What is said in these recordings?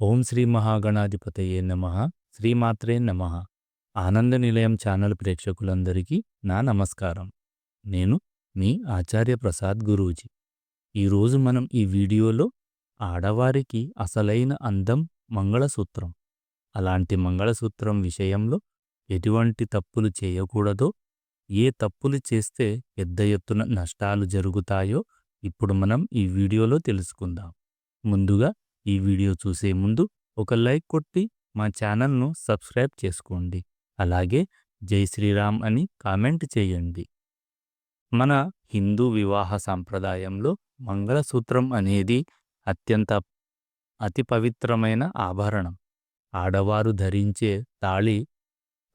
ఓం శ్రీ మహాగణాధిపతయే నమ శ్రీమాత్రే నమ. ఆనంద నిలయం ఛానల్ ప్రేక్షకులందరికీ నా నమస్కారం. నేను మీ ఆచార్య ప్రసాద్ గురూజీ. ఈరోజు మనం ఈ వీడియోలో ఆడవారికి అసలైన అందం మంగళసూత్రం. అలాంటి మంగళసూత్రం విషయంలో ఎటువంటి తప్పులు చేయకూడదో ఏ తప్పులు చేస్తే పెద్ద ఎత్తున నష్టాలు జరుగుతాయో ఇప్పుడు మనం ఈ వీడియోలో తెలుసుకుందాం. ముందుగా ఈ వీడియో చూసే ముందు ఒక లైక్ కొట్టి మా ఛానల్ను సబ్స్క్రైబ్ చేసుకోండి. అలాగే జై శ్రీరామ్ అని కామెంట్ చేయండి. మన హిందూ వివాహ సాంప్రదాయంలో మంగళసూత్రం అనేది అత్యంత అతి పవిత్రమైన ఆభరణం. ఆడవారు ధరించే తాళి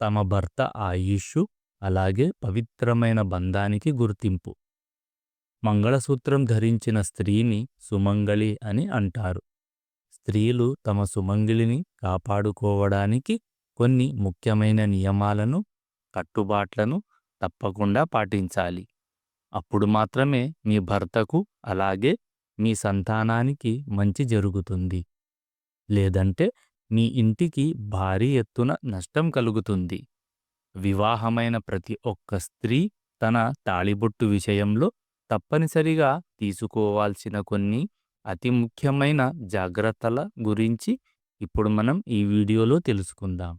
తమ భర్త ఆయుష్ అలాగే పవిత్రమైన బంధానికి గుర్తింపు. మంగళసూత్రం ధరించిన స్త్రీని సుమంగళి అని అంటారు. స్త్రీలు తమ సుమంగిలిని కాపాడుకోవడానికి కొన్ని ముఖ్యమైన నియమాలను కట్టుబాట్లను తప్పకుండా పాటించాలి. అప్పుడు మాత్రమే మీ భర్తకు అలాగే మీ సంతానానికి మంచి జరుగుతుంది. లేదంటే మీ ఇంటికి భారీ ఎత్తున నష్టం కలుగుతుంది. వివాహమైన ప్రతి ఒక్క స్త్రీ తన తాళిబొట్టు విషయంలో తప్పనిసరిగా తీసుకోవాల్సిన కొన్ని అతి ముఖ్యమైన జాగ్రత్తల గురించి ఇప్పుడు మనం ఈ వీడియోలో తెలుసుకుందాం.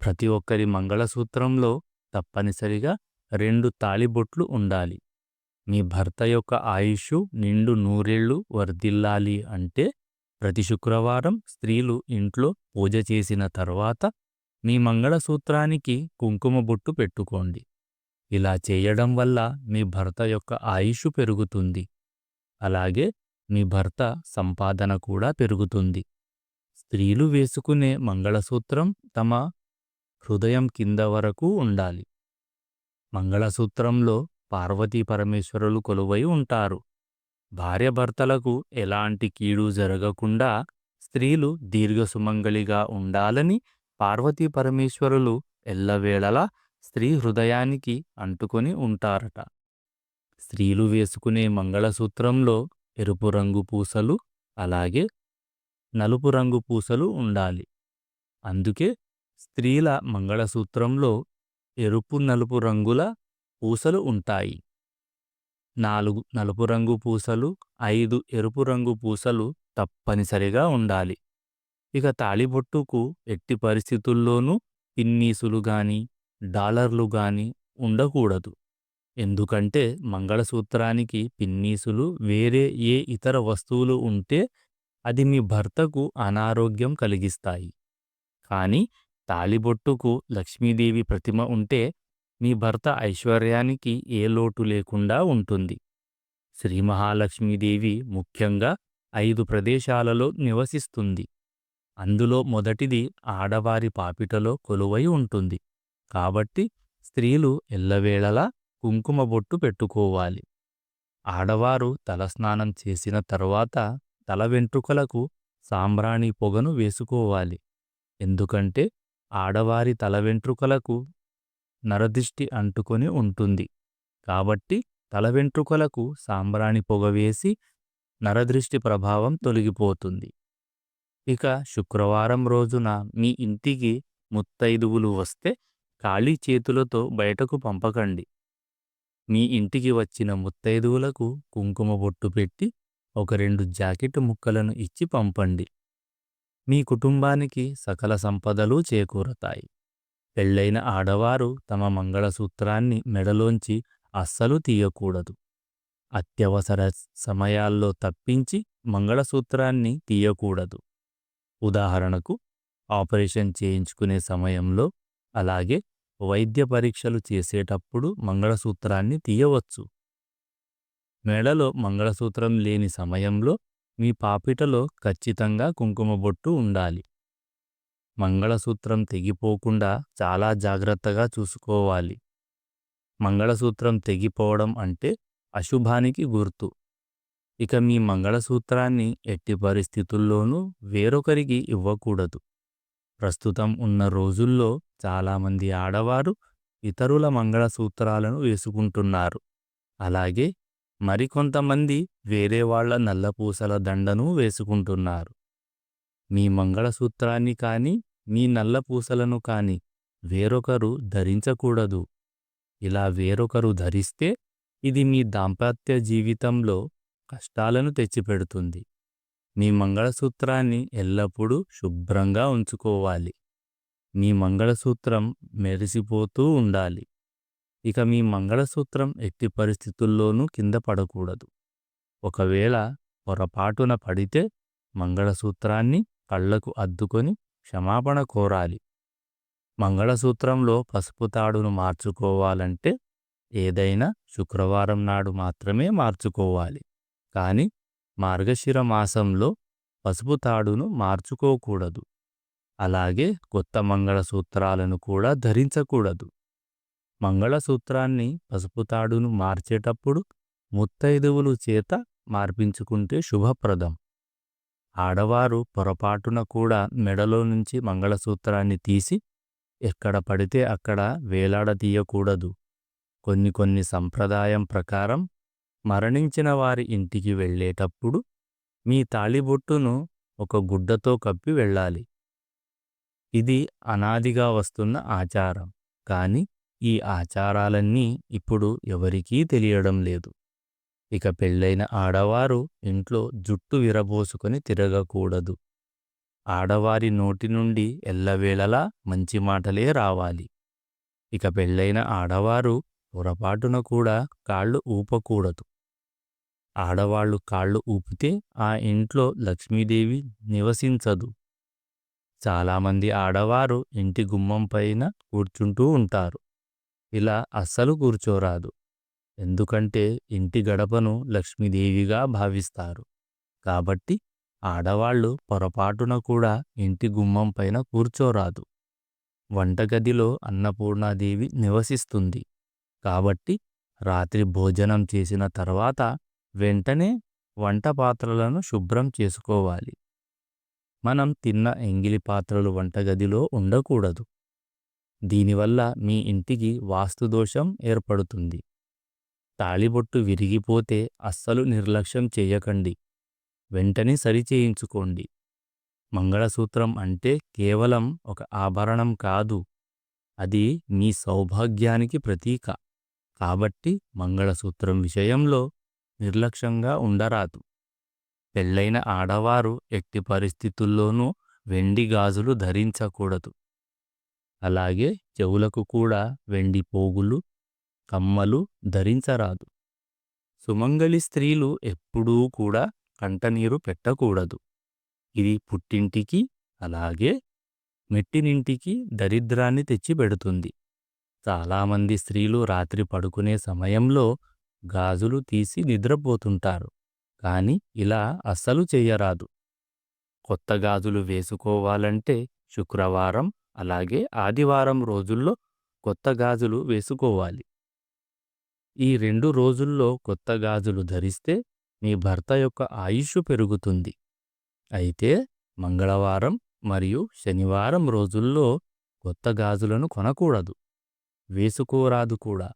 ప్రతి ఒక్కరి మంగళసూత్రంలో తప్పనిసరిగా రెండు తాళిబొట్లు ఉండాలి. మీ భర్త యొక్క ఆయుష్ నిండు నూరేళ్ళు వర్ధిల్లాలి అంటే ప్రతి శుక్రవారం స్త్రీలు ఇంట్లో పూజ చేసిన తర్వాత మీ మంగళసూత్రానికి కుంకుమ బొట్టు పెట్టుకోండి. ఇలా చేయడం వల్ల మీ భర్త యొక్క ఆయుష్ పెరుగుతుంది. అలాగే మీ భర్త సంపాదన కూడా పెరుగుతుంది. స్త్రీలు వేసుకునే మంగళసూత్రం తమ హృదయం కింద వరకు ఉండాలి. మంగళసూత్రంలో పార్వతీ పరమేశ్వరులు కొలువై ఉంటారు. భార్యభర్తలకు ఎలాంటి కీడు జరగకుండా స్త్రీలు దీర్ఘసుమంగళిగా ఉండాలని పార్వతీ పరమేశ్వరులు ఎల్లవేళలా స్త్రీ హృదయానికి అంటుకొని ఉంటారట. స్త్రీలు వేసుకునే మంగళసూత్రంలో ఎరుపు రంగు పూసలు అలాగే నలుపు రంగు పూసలు ఉండాలి. అందుకే స్త్రీల మంగళసూత్రంలో ఎరుపు నలుపు రంగుల పూసలు ఉంటాయి. నాలుగు నలుపు రంగు పూసలు ఐదు ఎరుపు రంగు పూసలు తప్పనిసరిగా ఉండాలి. ఇక తాళిబొట్టుకు ఎట్టి పరిస్థితుల్లోనూ పిన్నీసులు గాని డాలర్లు గాని ఉండకూడదు. ఎందుకంటే మంగళసూత్రానికి పిన్నీసులు వేరే ఏ ఇతర వస్తువులు ఉంటే అది మీ భర్తకు అనారోగ్యం కలిగిస్తాయి. కాని తాళిబొట్టుకు లక్ష్మీదేవి ప్రతిమ ఉంటే మీ భర్త ఐశ్వర్యానికి ఏ లోటు లేకుండా ఉంటుంది. శ్రీ మహాలక్ష్మీదేవి ముఖ్యంగా ఐదు ప్రదేశాలలో నివసిస్తుంది. అందులో మొదటిది ఆడవారి పాపిటలో కొలువై ఉంటుంది. కాబట్టి స్త్రీలు ఎల్లవేళలా కుంకుమ బొట్టు పెట్టుకోవాలి. ఆడవారు తలస్నానం చేసిన తరువాత తల వెంట్రుకలకు సాంబ్రాణి పొగను వేసుకోవాలి. ఎందుకంటే ఆడవారి తల వెంట్రుకలకు నరదిష్టి అంటుకొని ఉంటుంది. కాబట్టి తల వెంట్రుకలకు సాంబ్రాణి పొగ వేసి నరదృష్టి ప్రభావం తొలగిపోతుంది. ఇక శుక్రవారం రోజున మీ ఇంటికి ముత్తైదువులు వస్తే ఖాళీ చేతులతో బయటకు పంపకండి. మీ ఇంటికి వచ్చిన ముత్తైదువులకు కుంకుమ బొట్టు పెట్టి ఒక రెండు జాకెట్ ముక్కలను ఇచ్చి పంపండి. మీ కుటుంబానికి సకల సంపదలు చేకూరతాయి. పెళ్ళైన ఆడవారు తమ మంగళసూత్రాన్ని మెడలోంచి అస్సలు తీయకూడదు. అత్యవసర సమయాల్లో తప్పించి మంగళసూత్రాన్ని తీయకూడదు. ఉదాహరణకు ఆపరేషన్ చేయించుకునే సమయంలో అలాగే వైద్య పరీక్షలు చేసేటప్పుడు మంగళసూత్రాన్ని తీయవచ్చు. మెడలో మంగళసూత్రం లేని సమయంలో మీ పాపిటలో ఖచ్చితంగా కుంకుమ బొట్టు ఉండాలి. మంగళసూత్రం తెగిపోకుండా చాలా జాగ్రత్తగా చూసుకోవాలి. మంగళసూత్రం తెగిపోవడం అంటే అశుభానికి గుర్తు. ఇక మీ మంగళసూత్రాన్ని ఎట్టి పరిస్థితుల్లోనూ వేరొకరికి ఇవ్వకూడదు. ప్రస్తుతం ఉన్న రోజుల్లో చాలామంది ఆడవారు ఇతరుల మంగళసూత్రాలను వేసుకుంటున్నారు. అలాగే మరికొంతమంది వేరే వాళ్ళ నల్లపూసల దండను వేసుకుంటున్నారు. మీ మంగళసూత్రాన్ని కానీ మీ నల్లపూసలను కానీ వేరొకరు ధరించకూడదు. ఇలా వేరొకరు ధరిస్తే ఇది మీ దాంపత్య జీవితంలో కష్టాలను తెచ్చిపెడుతుంది. మీ మంగళసూత్రాన్ని ఎల్లప్పుడూ శుభ్రంగా ఉంచుకోవాలి. మీ మంగళసూత్రం మెరిసిపోతూ ఉండాలి. ఇక మీ మంగళసూత్రం ఎట్టి పరిస్థితుల్లోనూ కింద పడకూడదు. ఒకవేళ పొరపాటున పడితే మంగళసూత్రాన్ని కళ్ళకు అద్దుకొని క్షమాపణ కోరాలి. మంగళసూత్రంలో పసుపు తాడును మార్చుకోవాలంటే ఏదైనా శుక్రవారం నాడు మాత్రమే మార్చుకోవాలి. కాని మార్గశిర మాసంలో పసుపు తాడును మార్చుకోకూడదు. అలాగే కొత్త మంగళసూత్రాలను కూడా ధరించకూడదు. మంగళసూత్రాన్ని పసుపు తాడును మార్చేటప్పుడు ముత్తైదువులు చేత మార్పించుకుంటే శుభప్రదం. ఆడవారు పొరపాటున కూడా మెడలో నుంచి మంగళసూత్రాన్ని తీసి ఎక్కడ పడితే అక్కడ వేలాడదీయకూడదు కొన్ని కొన్ని సంప్రదాయం ప్రకారం మరణించిన వారి ఇంటికి వెళ్ళేటప్పుడు మీ తాళిబొట్టును ఒక గుడ్డతో కప్పి వెళ్ళాలి. ఇది అనాదిగా వస్తున్న ఆచారం. కాని ఈ ఆచారాలన్నీ ఇప్పుడు ఎవరికీ తెలియడం లేదు. ఇక పెళ్ళైన ఆడవారు ఇంట్లో జుట్టు విరబోసుకొని తిరగకూడదు. ఆడవారి నోటి నుండి ఎల్లవేళలా మంచి మాటలే రావాలి. ఇక పెళ్ళైన ఆడవారు పొరపాటున కూడా కాళ్ళు ఊపకూడదు. ఆడవాళ్ళు కాళ్ళు ఊపితే ఆ ఇంట్లో లక్ష్మీదేవి నివసించదు. చాలామంది ఆడవారు ఇంటి గుమ్మం పైన కూర్చుంటూ ఉంటారు. ఇలా అస్సలు కూర్చోరాదు. ఎందుకంటే ఇంటి గడపను లక్ష్మీదేవిగా భావిస్తారు. కాబట్టి ఆడవాళ్ళు పొరపాటున కూడా ఇంటి గుమ్మం పైన కూర్చోరాదు. వంటగదిలో అన్నపూర్ణాదేవి నివసిస్తుంది. కాబట్టి రాత్రి భోజనం చేసిన తర్వాత వెంటనే వంట పాత్రలను శుభ్రం చేసుకోవాలి. మనం తిన్న ఎంగిలి పాత్రలు వంటగదిలో ఉండకూడదు. దీనివల్ల మీ ఇంటికి వాస్తుదోషం ఏర్పడుతుంది. తాళిబొట్టు విరిగిపోతే అస్సలు నిర్లక్ష్యం చేయకండి. వెంటనే సరిచేయించుకోండి. మంగళసూత్రం అంటే కేవలం ఒక ఆభరణం కాదు. అది మీ సౌభాగ్యానికి ప్రతీక. కాబట్టి మంగళసూత్రం విషయంలో నిర్లక్ష్యంగా ఉండరాదు. పెళ్ళైన ఆడవారు ఎట్టి పరిస్థితుల్లోనూ వెండి గాజులు ధరించకూడదు. అలాగే చెవులకు కూడా వెండి పోగులు కమ్మలు ధరించరాదు. సుమంగళి స్త్రీలు ఎప్పుడూ కూడా కంటనీరు పెట్టకూడదు. ఇది పుట్టింటికి అలాగే మెట్టినింటికి దరిద్రాన్ని తెచ్చిపెడుతుంది. చాలామంది స్త్రీలు రాత్రి పడుకునే సమయంలో గాజులు తీసి నిద్రపోతుంటారు. కాని ఇలా అస్సలు చెయ్యరాదు. కొత్త గాజులు వేసుకోవాలంటే శుక్రవారం అలాగే ఆదివారం రోజుల్లో కొత్త గాజులు వేసుకోవాలి. ఈ రెండు రోజుల్లో కొత్త గాజులు ధరిస్తే మీ భర్త యొక్క ఆయుష్షు పెరుగుతుంది. అయితే మంగళవారం మరియు శనివారం రోజుల్లో కొత్త గాజులను కొనకూడదు. వేసుకోరాదు కూడా.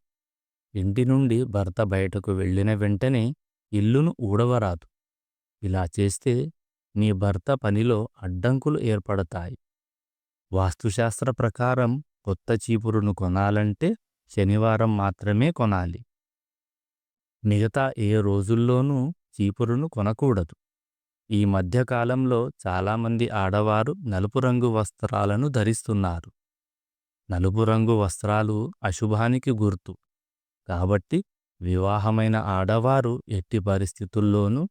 ఇంటి నుండి భర్త బయటకు వెళ్ళిన వెంటనే ఇల్లును ఊడవరాదు. ఇలా చేస్తే నీ భర్త పనిలో అడ్డంకులు ఏర్పడతాయి. వాస్తుశాస్త్ర ప్రకారం కొత్త చీపురును కొనాలంటే శనివారం మాత్రమే కొనాలి. మిగతా ఏ రోజుల్లోనూ చీపురును కొనకూడదు. ఈ మధ్యకాలంలో చాలామంది ఆడవారు నలుపు రంగు వస్త్రాలను ధరిస్తున్నారు. నలుపు రంగు వస్త్రాలు అశుభానికి గుర్తు. కాబట్టి వివాహమైన ఆడవారు ఎట్టి పరిస్థితుల్లోనూ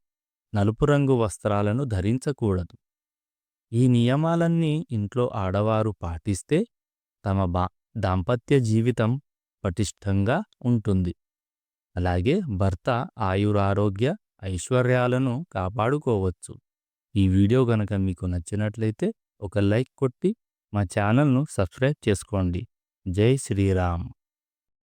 నలుపు రంగు వస్త్రాలను ధరించకూడదు. ఈ నియమాలన్నీ ఇంట్లో ఆడవారు పాటిస్తే తమ బా దాంపత్య జీవితం పటిష్టంగా ఉంటుంది. అలాగే భర్త ఆయురారోగ్య ఐశ్వర్యాలను కాపాడుకోవచ్చు. ఈ వీడియో గనక మీకు నచ్చినట్లయితే ఒక లైక్ కొట్టి మా ఛానల్ను సబ్స్క్రైబ్ చేసుకోండి. జై శ్రీరామ్.